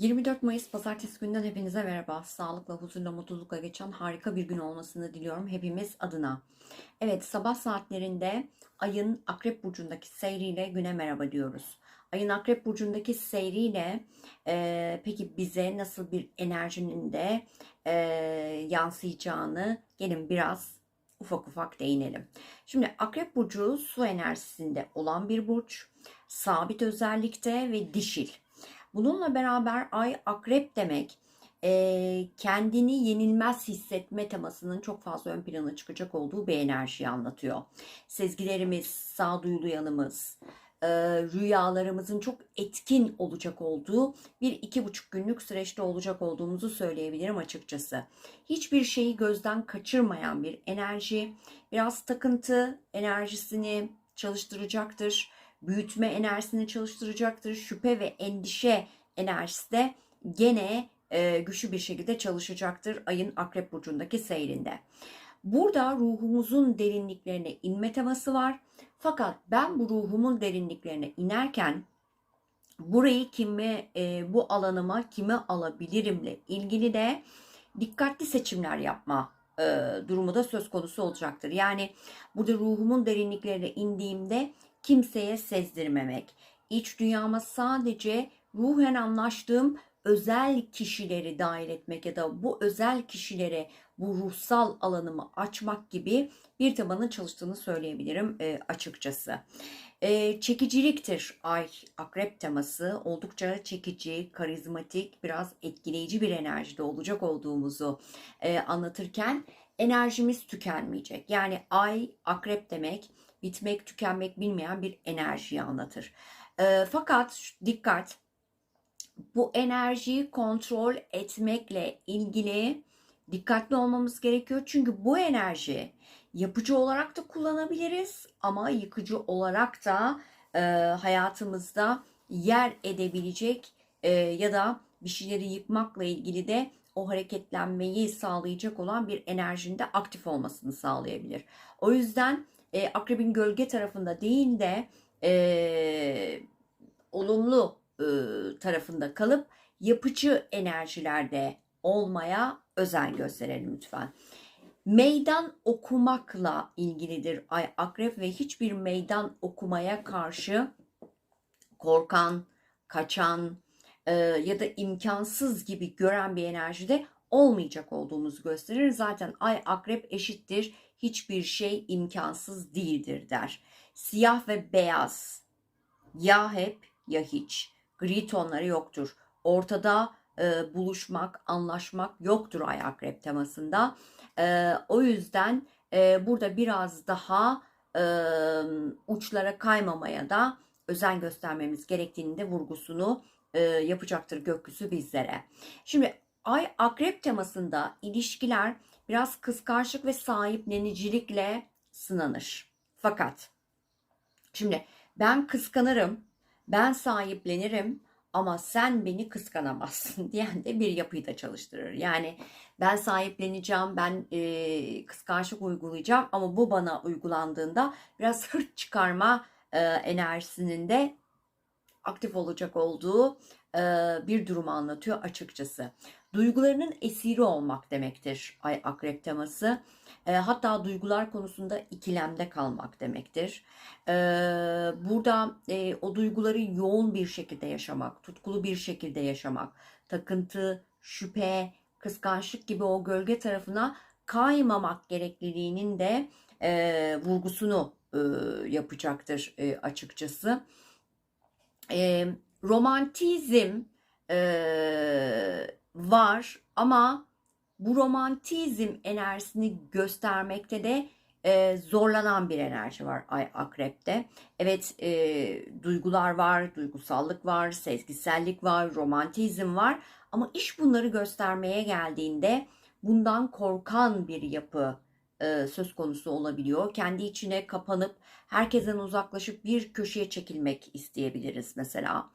24 Mayıs Pazartesi günden hepinize merhaba. Sağlıkla, huzurla, mutlulukla geçen harika bir gün olmasını diliyorum hepimiz adına. Evet, sabah saatlerinde ayın Akrep Burcu'ndaki seyriyle güne merhaba diyoruz. Ayın Akrep Burcu'ndaki seyriyle e, peki bize nasıl bir enerjinin de e, yansıyacağını gelin biraz ufak ufak değinelim. Şimdi Akrep Burcu su enerjisinde olan bir burç. Sabit özellikte ve dişil. Bununla beraber ay akrep demek e, kendini yenilmez hissetme temasının çok fazla ön plana çıkacak olduğu bir enerjiyi anlatıyor. Sezgilerimiz, sağduyulu yanımız, e, rüyalarımızın çok etkin olacak olduğu bir iki buçuk günlük süreçte olacak olduğumuzu söyleyebilirim açıkçası. Hiçbir şeyi gözden kaçırmayan bir enerji, biraz takıntı enerjisini çalıştıracaktır büyütme enerjisini çalıştıracaktır. Şüphe ve endişe enerjisi de gene e, güçlü bir şekilde çalışacaktır ayın akrep burcundaki seyrinde. Burada ruhumuzun derinliklerine inme teması var. Fakat ben bu ruhumun derinliklerine inerken burayı kime, e, bu alanıma kime alabilirimle ilgili de dikkatli seçimler yapma e, durumu da söz konusu olacaktır. Yani burada ruhumun derinliklerine indiğimde kimseye sezdirmemek. İç dünyama sadece ruhen anlaştığım özel kişileri dahil etmek ya da bu özel kişilere bu ruhsal alanımı açmak gibi bir tabanın çalıştığını söyleyebilirim e, açıkçası. E, çekiciliktir ay akrep teması oldukça çekici, karizmatik, biraz etkileyici bir enerjide olacak olduğumuzu e, anlatırken enerjimiz tükenmeyecek. Yani ay akrep demek bitmek tükenmek bilmeyen bir enerjiyi anlatır. E, fakat dikkat bu enerjiyi kontrol etmekle ilgili dikkatli olmamız gerekiyor. Çünkü bu enerji yapıcı olarak da kullanabiliriz ama yıkıcı olarak da e, hayatımızda yer edebilecek e, ya da bir şeyleri yıkmakla ilgili de o hareketlenmeyi sağlayacak olan bir enerjinin de aktif olmasını sağlayabilir. O yüzden e, akrebin gölge tarafında değil de e, olumlu e, tarafında kalıp yapıcı enerjilerde olmaya özen gösterelim lütfen. Meydan okumakla ilgilidir ay akrep ve hiçbir meydan okumaya karşı korkan, kaçan e, ya da imkansız gibi gören bir enerjide olmayacak olduğumuzu gösterir. Zaten ay akrep eşittir hiçbir şey imkansız değildir der. Siyah ve beyaz ya hep ya hiç. Gri tonları yoktur. Ortada e, buluşmak, anlaşmak yoktur ay akrep temasında. E, o yüzden e, burada biraz daha e, uçlara kaymamaya da özen göstermemiz gerektiğini de vurgusunu e, yapacaktır gökyüzü bizlere. Şimdi ay akrep temasında ilişkiler biraz kıskançlık ve sahiplenicilikle sınanır. Fakat şimdi ben kıskanırım, ben sahiplenirim ama sen beni kıskanamazsın diyen de bir yapıyı da çalıştırır. Yani ben sahipleneceğim, ben e, kıskançlık uygulayacağım ama bu bana uygulandığında biraz hırt çıkarma e, enerjisinin de aktif olacak olduğu e, bir durumu anlatıyor açıkçası. Duygularının esiri olmak demektir ay akrep teması. E, hatta duygular konusunda ikilemde kalmak demektir. E, burada e, o duyguları yoğun bir şekilde yaşamak, tutkulu bir şekilde yaşamak, takıntı, şüphe, kıskançlık gibi o gölge tarafına kaymamak gerekliliğinin de e, vurgusunu e, yapacaktır e, açıkçası. E, romantizm e, var ama bu romantizm enerjisini göstermekte de e, zorlanan bir enerji var ay akrepte. Evet e, duygular var, duygusallık var, sezgisellik var, romantizm var ama iş bunları göstermeye geldiğinde bundan korkan bir yapı söz konusu olabiliyor. Kendi içine kapanıp herkesten uzaklaşıp bir köşeye çekilmek isteyebiliriz mesela.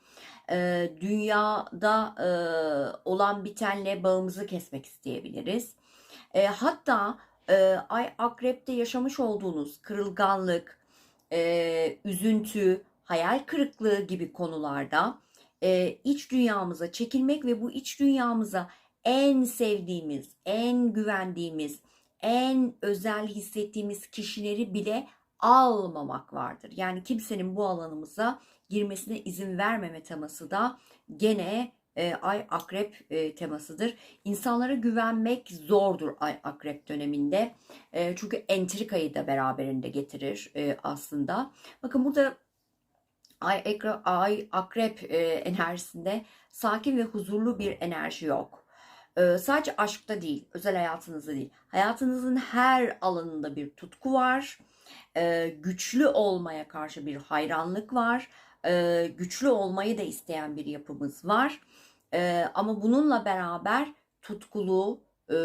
Dünyada olan bitenle bağımızı kesmek isteyebiliriz. Hatta ay akrepte yaşamış olduğunuz kırılganlık, üzüntü, hayal kırıklığı gibi konularda iç dünyamıza çekilmek ve bu iç dünyamıza en sevdiğimiz, en güvendiğimiz, en özel hissettiğimiz kişileri bile almamak vardır. Yani kimsenin bu alanımıza girmesine izin vermeme teması da gene e, ay akrep e, temasıdır. İnsanlara güvenmek zordur ay akrep döneminde. E, çünkü entrikayı da beraberinde getirir e, aslında. Bakın burada ay, ekra, ay akrep e, enerjisinde sakin ve huzurlu bir enerji yok. E, sadece aşkta değil, özel hayatınızda değil. Hayatınızın her alanında bir tutku var. E, güçlü olmaya karşı bir hayranlık var. E, güçlü olmayı da isteyen bir yapımız var. E, ama bununla beraber tutkulu e,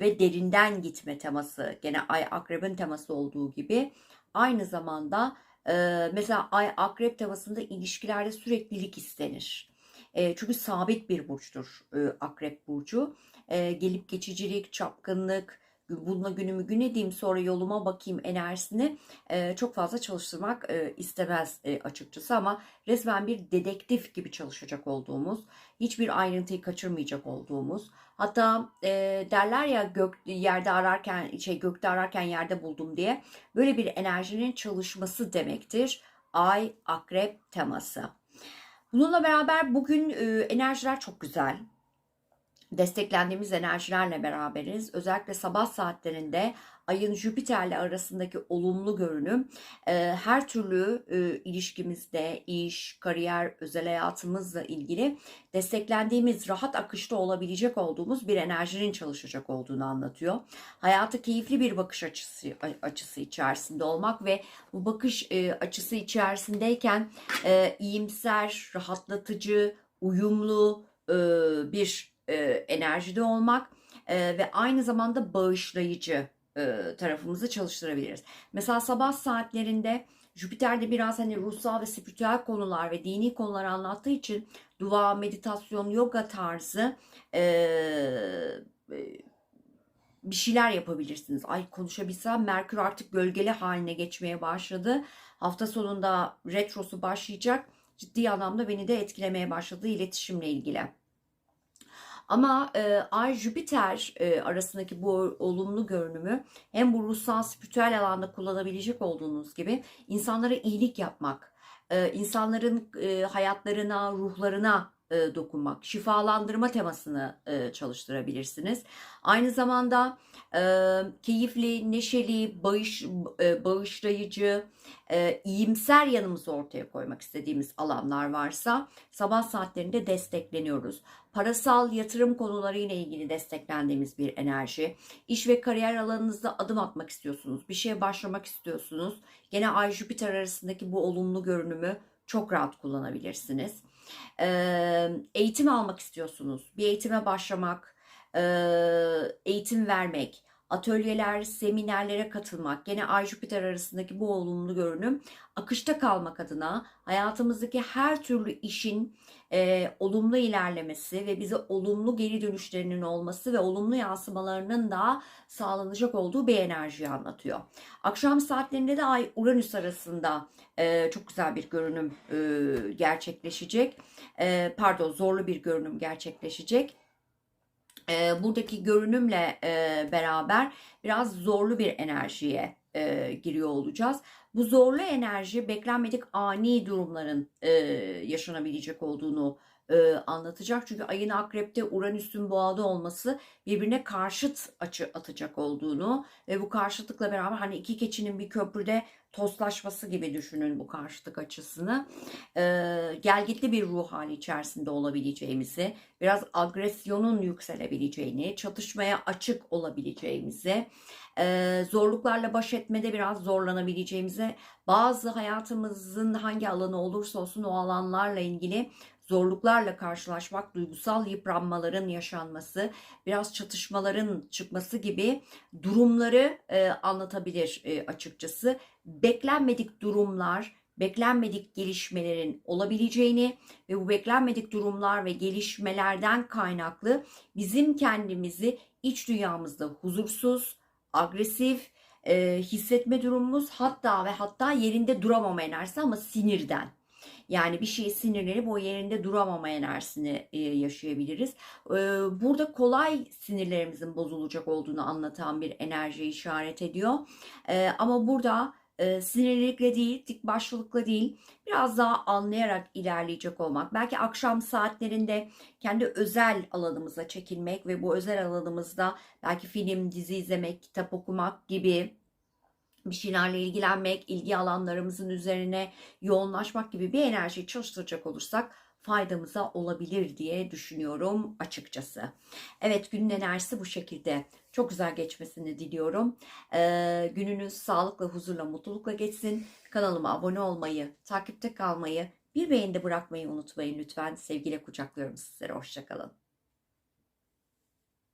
ve derinden gitme teması, gene ay akrebin teması olduğu gibi aynı zamanda ee, mesela ay akrep temasında ilişkilerde süreklilik istenir. Ee, çünkü sabit bir burçtur e, akrep burcu. Ee, gelip geçicilik, çapkınlık, bununla günümü gün edeyim sonra yoluma bakayım enerjisini e, çok fazla çalıştırmak e, istemez e, açıkçası ama resmen bir dedektif gibi çalışacak olduğumuz, hiçbir ayrıntıyı kaçırmayacak olduğumuz, hatta e, derler ya gök yerde ararken şey gökte ararken yerde buldum diye böyle bir enerjinin çalışması demektir. Ay akrep teması. Bununla beraber bugün e, enerjiler çok güzel desteklendiğimiz enerjilerle beraberiz. Özellikle sabah saatlerinde ayın Jüpiter'le arasındaki olumlu görünüm e, her türlü e, ilişkimizde, iş, kariyer, özel hayatımızla ilgili desteklendiğimiz, rahat akışta olabilecek olduğumuz bir enerjinin çalışacak olduğunu anlatıyor. Hayatı keyifli bir bakış açısı açısı içerisinde olmak ve bu bakış e, açısı içerisindeyken iyimser, rahatlatıcı, uyumlu bir e, enerjide olmak e, ve aynı zamanda bağışlayıcı e, tarafımızı çalıştırabiliriz. Mesela sabah saatlerinde Jüpiter'de biraz hani ruhsal ve spiritüel konular ve dini konular anlattığı için dua, meditasyon, yoga tarzı e, e, bir şeyler yapabilirsiniz. Ay konuşabilsem Merkür artık gölgeli haline geçmeye başladı. Hafta sonunda retrosu başlayacak. Ciddi anlamda beni de etkilemeye başladı iletişimle ilgili. Ama e, Ay Jüpiter e, arasındaki bu olumlu görünümü hem bu ruhsal spiritüel alanda kullanabilecek olduğunuz gibi insanlara iyilik yapmak, e, insanların e, hayatlarına, ruhlarına e, dokunmak, şifalandırma temasını e, çalıştırabilirsiniz. Aynı zamanda e, keyifli, neşeli, bağış, e, bağışlayıcı, e, iyimser yanımızı ortaya koymak istediğimiz alanlar varsa sabah saatlerinde destekleniyoruz. Parasal yatırım konuları ile ilgili desteklendiğimiz bir enerji. İş ve kariyer alanınızda adım atmak istiyorsunuz. Bir şeye başlamak istiyorsunuz. Gene Ay Jüpiter arasındaki bu olumlu görünümü çok rahat kullanabilirsiniz. Eğitim almak istiyorsunuz. Bir eğitime başlamak, eğitim vermek, atölyeler, seminerlere katılmak, gene Ay Jüpiter arasındaki bu olumlu görünüm akışta kalmak adına hayatımızdaki her türlü işin e, olumlu ilerlemesi ve bize olumlu geri dönüşlerinin olması ve olumlu yansımalarının da sağlanacak olduğu bir enerjiyi anlatıyor. Akşam saatlerinde de Ay Uranüs arasında e, çok güzel bir görünüm e, gerçekleşecek. E, pardon zorlu bir görünüm gerçekleşecek e, buradaki görünümle e, beraber biraz zorlu bir enerjiye e, giriyor olacağız. Bu zorlu enerji beklenmedik ani durumların e, yaşanabilecek olduğunu e, anlatacak. Çünkü ayın akrepte Uranüs'ün boğada olması birbirine karşıt açı atacak olduğunu ve bu karşıtlıkla beraber hani iki keçinin bir köprüde toslaşması gibi düşünün bu karşıtlık açısını. E, gelgitli bir ruh hali içerisinde olabileceğimizi, biraz agresyonun yükselebileceğini, çatışmaya açık olabileceğimizi, e, zorluklarla baş etmede biraz zorlanabileceğimize, bazı hayatımızın hangi alanı olursa olsun o alanlarla ilgili zorluklarla karşılaşmak, duygusal yıpranmaların yaşanması, biraz çatışmaların çıkması gibi durumları e, anlatabilir e, açıkçası. Beklenmedik durumlar, beklenmedik gelişmelerin olabileceğini ve bu beklenmedik durumlar ve gelişmelerden kaynaklı bizim kendimizi iç dünyamızda huzursuz, agresif e, hissetme durumumuz hatta ve hatta yerinde duramama enerjisi ama sinirden Yani bir şeye sinirlenip o yerinde duramama enerjisini e, yaşayabiliriz. Burada kolay sinirlerimizin bozulacak olduğunu anlatan bir enerji işaret ediyor. Ama burada e, sinirlilikle değil, dik başlılıkla değil, biraz daha anlayarak ilerleyecek olmak. Belki akşam saatlerinde kendi özel alanımıza çekilmek ve bu özel alanımızda belki film, dizi izlemek, kitap okumak gibi bir şeylerle ilgilenmek, ilgi alanlarımızın üzerine yoğunlaşmak gibi bir enerjiyi çalıştıracak olursak faydamıza olabilir diye düşünüyorum açıkçası. Evet günün enerjisi bu şekilde. Çok güzel geçmesini diliyorum. Ee, gününüz sağlıkla, huzurla, mutlulukla geçsin. Kanalıma abone olmayı, takipte kalmayı, bir beğeni de bırakmayı unutmayın lütfen. Sevgiyle kucaklıyorum sizlere. Hoşçakalın.